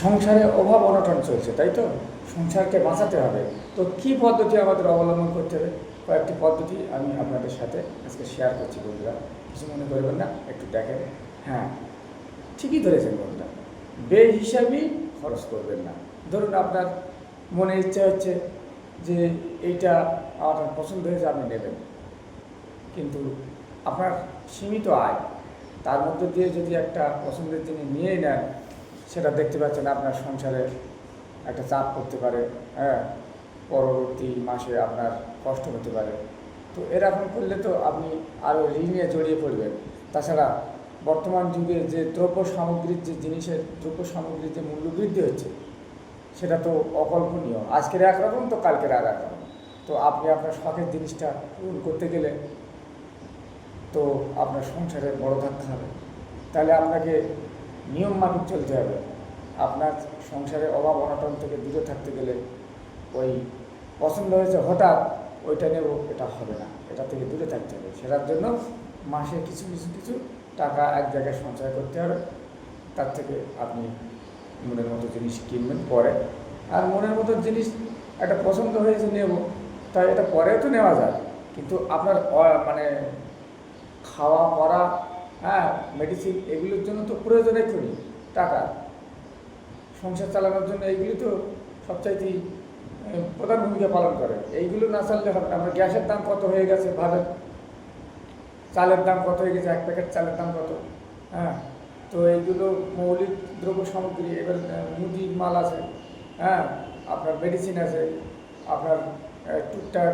সংসারে অভাব অনটন চলছে, তাই তো? সংসারকে বাঁচাতে হবে। তো কি পদ্ধতি আমাদের অবলম্বন করতে হবে? কয়েকটি পদ্ধতি আমি আপনাদের সাথে আজকে শেয়ার করছি বন্ধুরা। কিছু মনে করবেন না, একটু দেখেন। হ্যাঁ ঠিকই ধরেছেন বন্ধুরা। বে হিসাবেই খরচ করবেন না। ধরুন আপনার মনে ইচ্ছে হচ্ছে যে এইটা আমার পছন্দ হয়েছে, আপনি নেবেন। কিন্তু আপনার সীমিত আয়, তার মধ্যে দিয়ে যদি একটা পছন্দের জিনিস নিয়েই নেন সেটা দেখতে পাচ্ছেন আপনার সংসারে একটা চাপ করতে পারে হ্যাঁ? পরবর্তী মাসে আপনার কষ্ট হতে পারে। তো এরকম করলে তো আপনি আরও ঋণে জড়িয়ে পড়বেন। তাছাড়া বর্তমান যুগে যে দ্রব্য সামগ্রীর যে জিনিসের দ্রব্য সামগ্রীর যে মূল্য বৃদ্ধি হচ্ছে, সেটা তো অকল্পনীয়। আজকের একরকম, তো কালকের আর একরকম। তো আপনি আপনার শখের জিনিসটা পূরণ করতে গেলে তো আপনার সংসারে বড় থাকতে হবে। তাহলে আপনাকে নিয়ম মাফিক চলতে হবে। আপনার সংসারে অভাব অনটন থেকে দূরে থাকতে গেলে ওই পছন্দ হয়েছে হঠাৎ ওইটা নেব, এটা হবে না। এটা থেকে দূরে থাকতে হবে। সেটার জন্য মাসে কিছু কিছু কিছু টাকা এক জায়গায় সঞ্চয় করতে হবে। তার থেকে আপনি মনের মতো জিনিস কিনবেন পরে। আর মনের মতো জিনিস একটা পছন্দ হয়েছে নেব, তাই এটা পরেও তো নেওয়া যায়। কিন্তু আপনার মানে খাওয়া, পড়া হ্যাঁ মেডিসিন এগুলোর জন্য তো প্রয়োজন করি টাকা। সংসার চালানোর জন্য এইগুলি তো সবচাইতেই আহ, প্রধান ভূমিকা পালন করে। এইগুলো না চাললে হবে আমার গ্যাসের দাম কত হয়ে গেছে? ভাবেন চালের দাম কত হয়ে গেছে? এক প্যাকেট চালের দাম কত? হ্যাঁ তো এইগুলো মৌলিক দ্রব্য সামগ্রী এবার মুদির মাল আছে হ্যাঁ আপনার মেডিসিন আছে আপনার টুকটাক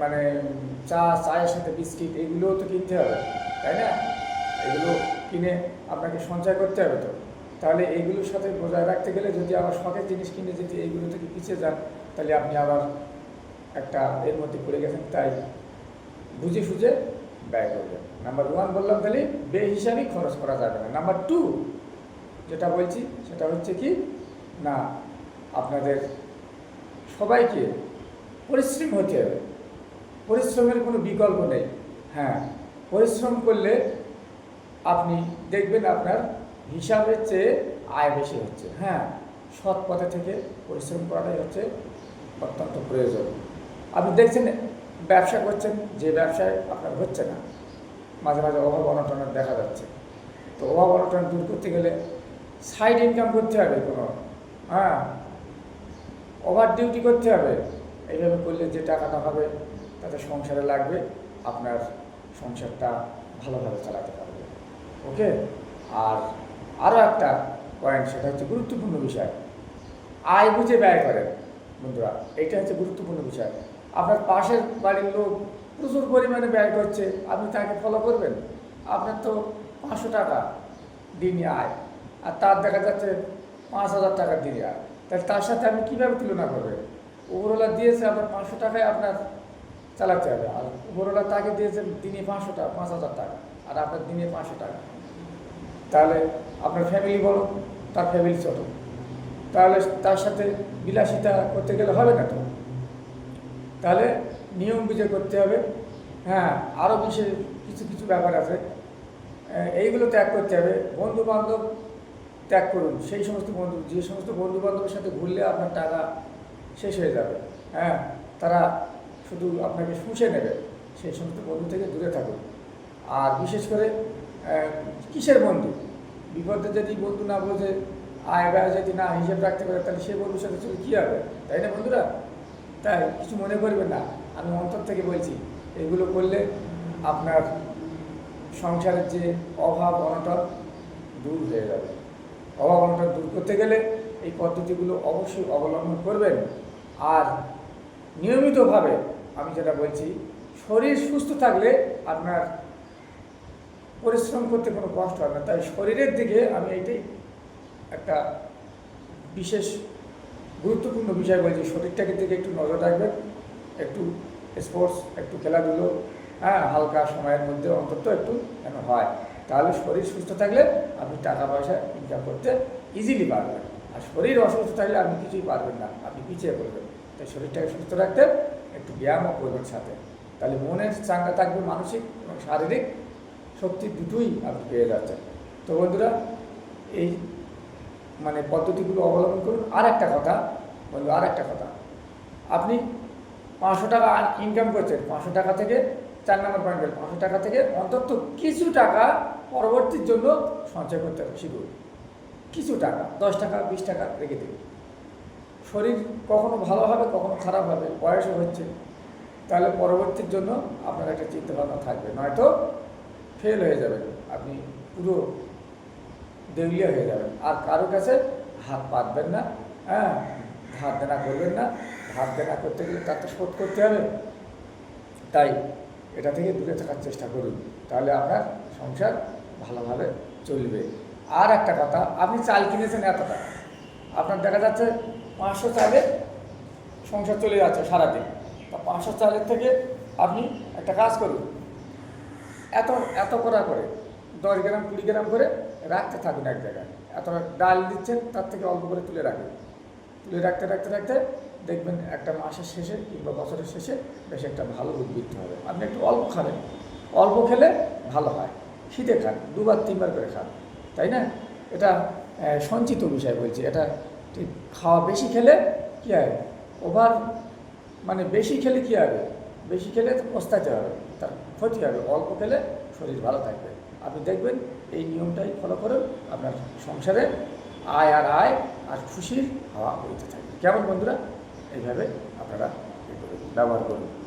মানে চা চায়ের সাথে বিস্কিট এগুলোও তো কিনতে হবে তাই না? এগুলো কিনে আপনাকে সঞ্চয় করতে হবে তো। তাহলে এইগুলোর সাথে বজায় রাখতে গেলে যদি আবার শখের জিনিস কিনে যদি এইগুলো থেকে পিছিয়ে যান, তাহলে আপনি আবার একটা এর মধ্যে পড়ে গেছেন, তাই বুঝে সুঝে ব্যয় করবেন। নাম্বার ওয়ান বললাম তাহলে বে হিসাবেই খরচ করা যাবে না। নাম্বার টু যেটা বলছি, সেটা হচ্ছে কি, না, আপনাদের সবাইকে পরিশ্রম হতে হবে। পরিশ্রমের কোনো বিকল্প নেই। হ্যাঁ পরিশ্রম করলে আপনি দেখবেন আপনার হিসাবের চেয়ে আয় বেশি হচ্ছে। হ্যাঁ সৎ পথে থেকে পরিশ্রম করাটাই হচ্ছে অত্যন্ত প্রয়োজন। আপনি দেখছেন ব্যবসা করছেন, যে ব্যবসায় আপনার হচ্ছে না। মাঝে মাঝে অভাব অনটনের দেখা যাচ্ছে। তো অভাব অনটন দূর করতে গেলে সাইড ইনকাম করতে হবে কোনো। হ্যাঁ ওভার ডিউটি করতে হবে। এইভাবে করলে যে টাকাটা হবে, তাতে সংসারে লাগবে, আপনার সংসারটা ভালোভাবে চালাতে পারবে। ওকে? আর আরও একটা পয়েন্ট সেটা হচ্ছে গুরুত্বপূর্ণ বিষয়। আয় বুঝে ব্যয় করেন, বন্ধুরা, এটা হচ্ছে গুরুত্বপূর্ণ বিষয়। আপনার পাশের বাড়ির লোক প্রচুর পরিমাণে ব্যয় করছে, আপনি তাকে ফলো করবেন? আপনার তো পাঁচশো টাকা দিনই আয়, আর তার দেখা যাচ্ছে পাঁচ হাজার টাকার দিনই আয়। তাহলে তার সাথে আপনি কীভাবে তুলনা করবেন? ওপরওয়ালা দিয়েছে আপনার পাঁচশো টাকায় আপনার চালাতে হবে, আর ওপরওয়ালা তাকে দিয়েছে দিনে পাঁচশো টাকা, পাঁচ হাজার টাকা। আর আপনার দিনে পাঁচশো টাকা। তাহলে আপনার ফ্যামিলি বড় তার ফ্যামিলি ছোট। তাহলে তার সাথে বিলাসিতা করতে গেলে হবে না তো? তাহলে নিয়ম বুঝে করতে হবে। হ্যাঁ আরও বিশেষ কিছু কিছু ব্যাপার আছে। এইগুলো ত্যাগ করতে হবে। বন্ধু বান্ধব ত্যাগ করুন। সেই সমস্ত বন্ধু, যে সমস্ত বন্ধু বান্ধবের সাথে ঘুরলে আপনার টাকা শেষ হয়ে যাবে। হ্যাঁ তারা শুধু আপনাকে শুষে নেবে। সেই সমস্ত বন্ধু থেকে দূরে থাকুন। আর বিশেষ করে কিসের বন্ধু? বিপদে যদি বন্ধু না বোঝে, আয় ব্যয় যদি না হিসেব রাখতে পারে, তাহলে সে বন্ধুর সাথে চলে কী হবে? তাই না বন্ধুরা? তাই কিছু মনে করবেন না। আমি অন্তর থেকে বলছি, এগুলো করলে আপনার সংসারের যে অভাব অনটন দূর হয়ে যাবে। অভাব অনটন দূর করতে গেলে এই পদ্ধতিগুলো অবশ্যই অবলম্বন করবেন। আর নিয়মিতভাবে আমি যেটা বলছি, শরীর সুস্থ থাকলে আপনার পরিশ্রম করতে কোনো কষ্ট হয় না। তাই শরীরের দিকে আমি এইটাই একটা বিশেষ গুরুত্বপূর্ণ বিষয় বলছি শরীরটাকে দিকে একটু নজর রাখবেন, একটু স্পোর্টস একটু খেলাধুলো হ্যাঁ হালকা সময়ের মধ্যে অন্তত একটু যেন হয়। তাহলে শরীর সুস্থ থাকলে আপনি টাকা পয়সা ইনকাম করতে ইজিলি পারবেন। আর শরীর অসুস্থ থাকলে আপনি কিছুই পারবেন না, আপনি পিছিয়ে পড়বেন। তাই শরীরটাকে সুস্থ রাখতে, একটু ব্যায়ামও করবেন সাথে। তাহলে মনের চাঙ্গা থাকবে মানসিক এবং শারীরিক। শক্তি দুটোই আপনি পেয়ে যাচ্ছেন তো বন্ধুরা, এই মানে পদ্ধতিগুলো অবলম্বন করুন। আর একটা কথা বলব আর একটা কথা। আপনি পাঁচশো টাকা ইনকাম করছেন, পাঁচশো টাকা থেকে চার নম্বর পয়েন্ট গেল পাঁচশো টাকা থেকে অন্তত কিছু টাকা পরবর্তীর জন্য সঞ্চয় করতে হবে শিখুন কিছু টাকা, দশ টাকা, বিশ টাকা রেখে দেবে শরীর কখনো ভালো হবে, কখনো খারাপ হবে, বয়সও হচ্ছে। তাহলে পরবর্তীর জন্য আপনার একটা চিন্তাভাবনা থাকবে। নয়তো ফেল হয়ে যাবেন। আপনি পুরো দেউলিয়া হয়ে যাবেন। আর কারও কাছে হাত পাতবেন না হ্যাঁ? ধার দেনা করবেন না। ধার দেনা করতে গেলে তার তো শোধ করতে হবে। তাই এটা থেকে দূরে থাকার চেষ্টা করুন। তাহলে আপনার সংসার ভালোভাবে চলবে। আর একটা কথা, আপনি চাল কিনেছেন এতটা। আপনার দেখা যাচ্ছে পাঁচশো চালে সংসার চলে যাচ্ছে সারাদিন। তা পাঁচশো চালের থেকে আপনি একটা কাজ করুন। এত এত করা করে, দশ গ্রাম, কুড়ি গ্রাম করে রাখতে থাকুন এক জায়গায়। এত ডাল দিচ্ছেন, তার থেকে অল্প করে তুলে রাখবেন তুলে রাখতে রাখতে রাখতে দেখবেন একটা মাসের শেষে কিংবা বছরের শেষে বেশ একটা ভালো উদ্বৃত্ত হবে। আপনি একটু অল্প খাবেন। অল্প খেলে ভালো হয়। খিদে খান, দুবার, তিনবার করে খান, তাই না? এটা সঞ্চিত বিষয় বলছি। এটা ঠিক খাওয়া বেশি খেলে কী হয়? ওভার মানে বেশি খেলে কী হবে? বেশি খেলে তো পস্তাতে হবে। ক্ষতি হবে, অল্প খেলে শরীর ভালো থাকবে। আপনি দেখবেন এই নিয়মটাই ফলো করুন আপনার সংসারে আয় আর আয় আর খুশির হাওয়া বইতে থাকবে। কেমন বন্ধুরা? এইভাবে আপনারা ব্যবহার করুন।